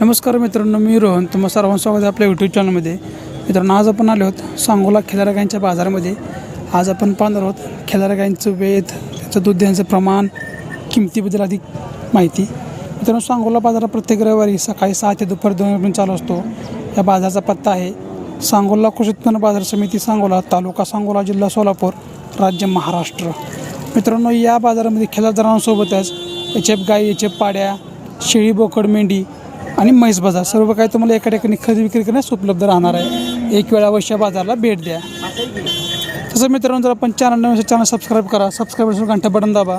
नमस्कार मित्रांनो मी रोहन. तुम्हा सर्वांचं स्वागत आहे आपल्या यूट्यूब चॅनलमध्ये मित्रांनो आज आपण आलो आहोत सांगोला खिलारगाईंच्या बाजारामध्ये. आज आपण पाहणार आहोत खिलारा गायींचं वेध त्याचं दूध देण्याचं प्रमाण किमतीबद्दल अधिक माहिती. मित्रांनो सांगोला बाजारात प्रत्येक रविवारी सकाळी सहा ते दुपारी दोन वाजेपर्यंत चालू असतो. या बाजाराचा पत्ता आहे सांगोला कृषी उत्पन्न बाजार समिती सांगोला तालुका सांगोला जिल्हा सोलापूर राज्य महाराष्ट्र. मित्रांनो या बाजारामध्ये खिलार एच एफ गाई एच एफ पाड्या शेळी बोकड मेंढी आणि म्हैस बाजार सर्व काही तुम्हाला एका ठिकाणी खरेदी विक्री करण्यास उपलब्ध राहणार आहे. एक वेळा अवश्य बाजारला भेट द्या. तसं मित्रांनो जर आपण चॅनल नवीन चॅनल सबस्क्राईब करा. सबस्क्राईब घंटा बटन दाबा.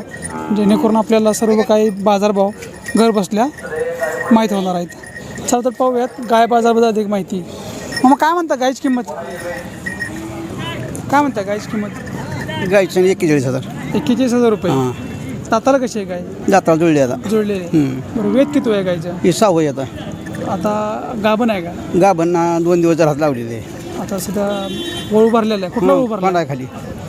जेणेकरून आपल्याला सर्व काही बाजारभाव घर बसल्या माहीत होणार आहेत. चला तर पाहूयात गाय बाजारबद्दल अधिक माहिती. मग काय म्हणता गायची किंमत? काय म्हणता गायची किंमत? गायचं एक्केचाळीस हजार. एक्केचाळीस हजार रुपये. हां. दाताला कशी आहे गाय? जाताला जुळली आता. हम्म. बरं वेद किती आहे गायचं? ही सहावं आता. आता गाभण आहे का? गाभांना दोन दिवस हात लावलेले आता सध्या वळू भरलेला आहे. कुठला वळू भरला खाली.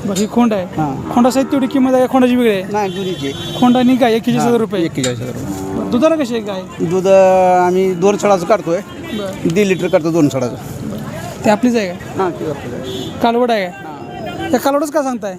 बरं ही खोंड आहे. हां. खोंडा साहित्य तेवढी किंमत आहे खोंडाची वेगळी आहे? नाही दुधीचे खोंडा आणि गाय एकशे हजार रुपये. एक्केचाळीस हजार रुपये. बरं, दुधाला कशी आहे गाय? दूध अं, आम्ही दोन सडाचं काढतोय. बरं. दीड लिटर काढतो दोन सडाचं. ते आपलीच आहे का? हां कालवड आहे का? त्या कालवडच का सांगताय?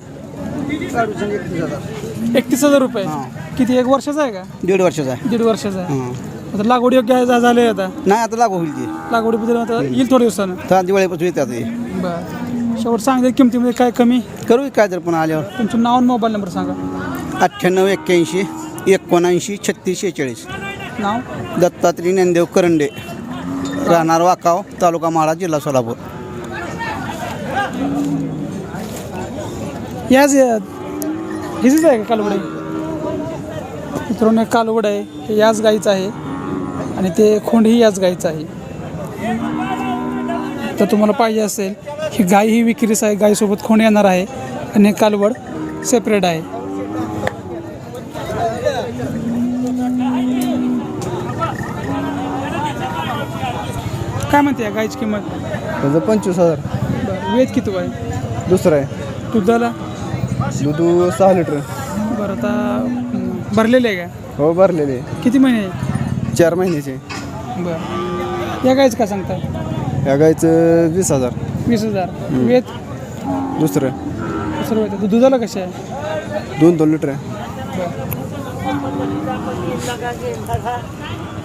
एकतीस हजार. एकतीस हजार रुपये? हां. किती एक वर्षाचा आहे का? दीड वर्षाचा आहे. दीड वर्षाचा आहे. हां. आता लागवड योग्य आहे, झा- झाले आता? नाही आता लागू होईल ती. लागवडीबद्दल आता येईल थोड्या दिवसानं. तर दिवाळीपासून येते आता हे. बरं. शेवट सांगते किमतीमध्ये काय कमी? करू काय तर पण आल्यावर. तुमचं नाव आणि मोबाईल नंबर सांगा. अठ्ठ्याण्णव एक्क्याऐंशी एकोणऐंशी छत्तीस शेहेचाळीस. नाव? दत्तात्रय ज्ञानदेव करंडे. राहणार वाकाव तालुका माळा जिल्हा सोलापूर. याच हिचीच आहे का कालवड आहे मित्रांनो कालवड आहे हे याच गाईचं आहे आणि ते खोंडही याच गाईचं आहे. तर तुम्हाला पाहिजे असेल ही गाय ही विक्रीस आहे गायीसोबत खोंड येणार आहे आणि हे कालवड सेपरेट आहे. काय म्हणते या गायची किंमत? पंचवीस हजार. वेद किती आहे? दुसरं आहे. दुधाला? दूध सहा लिटर. बरं आता भरलेले आहे का? हो भरलेले. किती महिने आहे? चार महिन्याचे. बरं. या गायचं का सांगताय? या गायचं वीस हजार. वीस हजार. वेद? दुसरं. दुसरं वेद. दु- दुधाला कसे आहे? दोन दोन लिटर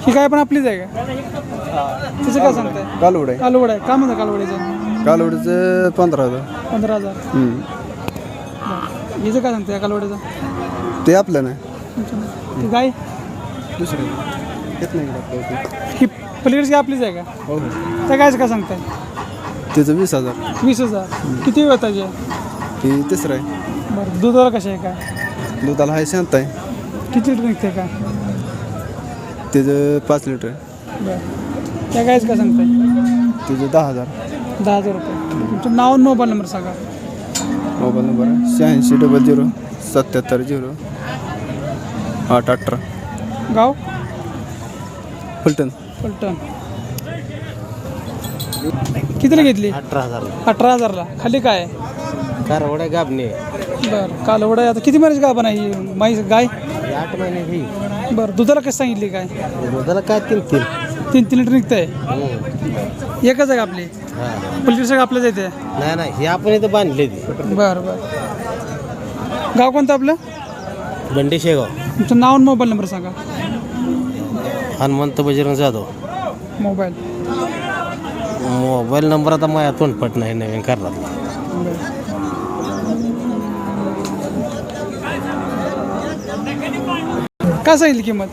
ही गाय पण आपलीच आहे का? तिचं काय सांगताय? कालवड आहे. कालवड आहे. का म्हणता कालवडीचं? कालवडचं पंधरा हजार. पंधरा हजार. हम्म. हिचं काय सांगताय कालवडीचं ते आपलं नाही. ती गाय? दुसरं येत नाही का आपल्या इथे? ही पलीकडची गाय आपलीच आहे का? हो. हो त्या गायचं काय सांगताय? त्याचं वीस हजार. वीस हजार. किती वेळ आहे? ते तिसरं आहे. बरं दुधाला कसे आहे का? दुधाला आहे शांत आहे. किती लिटर निघते का? त्याचं पाच लिटर आहे. बरं. त्या गायचं काय सांगताय? त्याचं दहा हजार. दहा हजार रुपये. तुमचं नाव आणि मोबाईल नंबर सांगा. मोबाईल नंबर आहे शहाऐंशी डबल झिरो सत्याहत्तर झिरो आठ अठरा. गाव? फलटण. पलटण कितीला घेतली? अठरा हजार. अठरा हजारला. खाली काय? आहे? कारवड्या गाबणे. बरं कालवड आहे. आता किती महिन्याची गाभण आहे ही? माई गाय? आठ महिने ही बरं दुधाला कसं सांगितली काय? दुधाला काय तीन तीन. तीन तीन लिटर निघतंय. एकच आहे का आपली? हा. पलटी सगळं आपल्याच येते नाही नाही हे आपण इथं बांधले ती. बरं बरं. गाव कोणतं आपलं? बंडी शेगाव. तुमचं नाव आणि मोबाईल नंबर सांगा. Hanumant Bajrang Jadhav. Mobile. Mobile number आता माझ्या तोंडपट नाही नवीन करणार. काय सांगितली किंमत?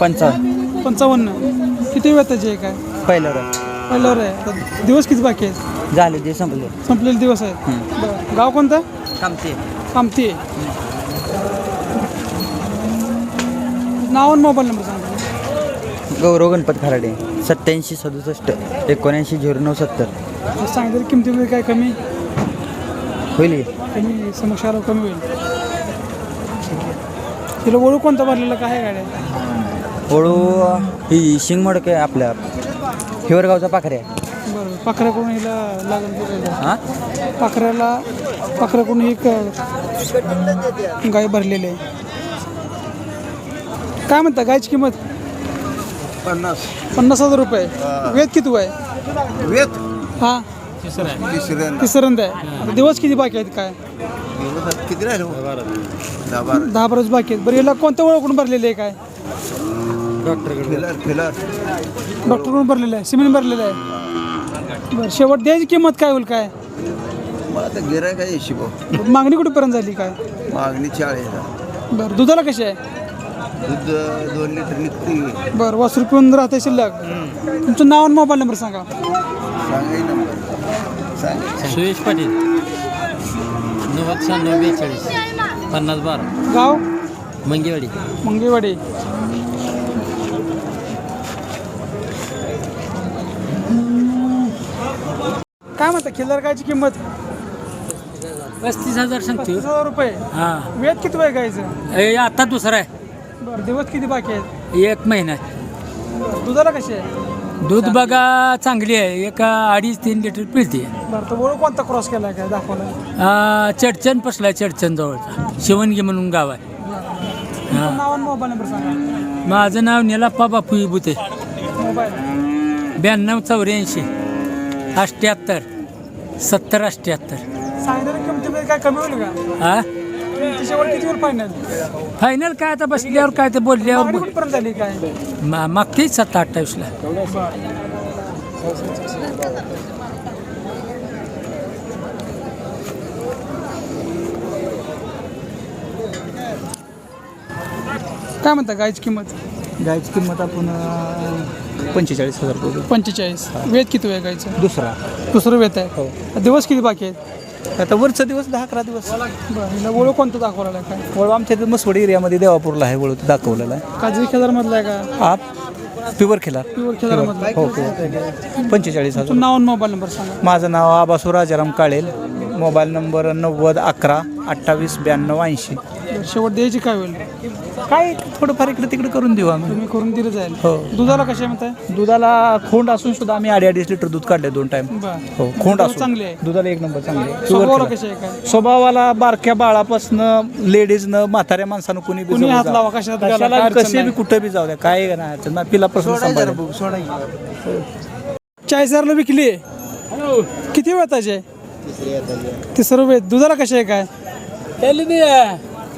पंचावन्न. पंचावन्न. किती वेळ त्याची आहे काय? पहिल्यावर पहिल्यावर आहे. दिवस किती बाकी आहेत? झाले ते संपले. संपलेले दिवस आहेत. बरं. गाव कोणतं? कामते. कामती. नाव आणि मोबाईल नंबर सांगा. गौरव गणपत खराडे सत्याऐंशी सदुसष्ट एकोणऐंशी झिरो नऊ सत्तर. सांगितलं किमतीमध्ये काय कमी? होईल कमी समक्ष आलं कमी होईल. तिला ओळख कोणता भरलेला? काय आहे गाड्या? ओळू ही शिंगमडक आहे आपल्या. हिवरगावचा पाखरे. आहे बरं पाखऱ्याकडून हिला लागेल बघायला हां? पाखऱ्याला पाखऱ्याकडून एक गाय भरलेली आहे. काय म्हणता गायची किंमत? पन्नास. पन्नास हजार रुपये. वेद किती आहे वेत? हा. तिसऱ्यांदा. तिसऱ्यांदा आहे. आता दिवस किती बाकी आहेत काय? किती राहिले दहा बारा. दहा बरंच बाकी आहेत. बरं याला कोणत्या ओळखून भरलेले आहे काय? फिलर फिलर डॉक्टरकडून भरलेलं आहे सिमेंट भरलेलं आहे. बरं शेवट द्यायची किंमत काय होईल काय? मला तर गिराय काय भाऊ मागणी कुठेपर्यंत झाली काय? मागणी चाळीस बरं दुधाला कशी आहे? दूध दोन लिटर निघते. बरं वासरू पिऊन राहते शिल्लक. तुमचं नाव आणि मोबाईल नंबर सांगा. सांगाई नंबर. सांग. सुयश पाटील. नव्वद शहाण्णव बेचाळीस. पन्नास बारा. गाव? मंगेवाडी. मंगेवाडी. काय म्हणता खिल्लार गायची किंमत? पस्तीस हजार सांगतो पस्तीस हजार रुपये? हां. वेद किती वय गायचं? ए, आता दुसरा आहे. बरं दिवस किती बाकी आहेत? एक महिना बरं, दुधाला कशी आहे? दूध बघा चांगली आहे. एक अडीच तीन लिटर पिळते बरं तर ओळख कोणता क्रॉस केला काय? दाखवला. चडचण पसला चडचण जवळचा. शिवणगी म्हणून गाव आहे. तुमचं नाव आणि मोबाईल नंबर सांगा. माझं नाव निलाप्पा बापू बुते मोबाईल. ब्याण्णव चौऱ्याऐंशी. अष्ट्याहत्तर. सत्तर अष्ट्याहत्तर. किमतीमध्ये काय कमी होईल का? हा? किती होईल फायनल फायनल काय आता बसल्यावर काय ते बोलल्यावर बोल- कुठपर्यंत झाली काय? मा- मागतेच सत्ता अठ्ठावीसला. काय म्हणता गायची किंमत? गायची किंमत आपण पंचेचाळीस हजार रुपये पंचेचाळीस. वेद किती वेळ गायचं दुसरा. दुसरं वेत आहे दिवस किती बाकी आहेत? आता वरचा दिवस दहा अकरा दिवस. बरं हिला ओळख कोणतं दाखवलेलं आहे काय वळू आमच्या इथे मसवडी एरियामध्ये देवापूरला आहे वळू दाखवलेला आहे. काजळी खेदारमधला आहे का? हा प्युअर खिलार प्युअर खेदारमधला हो हो. पंचेचाळीस हजार. नाव आणि मोबाईल नंबर सांगा. माझं नाव आबासू राजाराम काळेल. मोबाईल नंबर नव्वद अकरा अठ्ठावीस ब्याण्णव ऐंशी. बरं, शेवट द्यायची काय होईल? काय थोडंफार इकडे तिकडे करून देऊ आम्ही. तुम्ही करून दिलं जाईल. हो. दुधाला कशी आहे म्हणताय? दुधाला खोंड असून सुद्धा आम्ही अडी अडीच लिटर दूध काढले दोन टाइम बरं. हो खोंड असून. चांगली आहे. दुधाला एक नंबर चांगली आहे. स्वभावाला Pure कशी आहे काय? स्वभावाला बारक्या बाळापासनं लेडीजनं म्हाताऱ्या माणसानं कुणी बी कुणी हात. लावा, कशात घाला, कशाला काय अडचण कसे बी नाही. कुठं बी जाऊ द्या काय नाही अडचण नाही. पिलापासून सांभाळायचं. चाळीस हजारला विकली? किती वेळ त्याचे तिसरं वेळ दुधाला कशी आहे काय?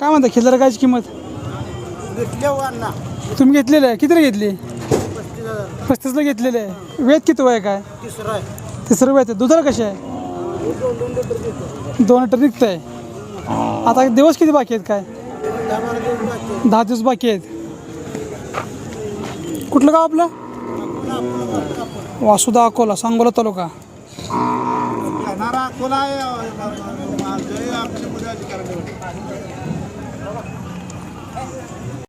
काय म्हणता खिल्लार गायची किंमत? तुम्ही घेतलेलं आहे? किती घेतली? पस्तीसला घेतलेलं आहे. वेद किती वय काय? तिसरं वेद आहे. दुधाला कशी आहे? दोन लिटर निघत आहे आता दिवस किती बाकी आहेत काय? दहा दिवस बाकी आहेत. कुठलं गाव आपलं? वासुदा अकोला सांगोला तालुका.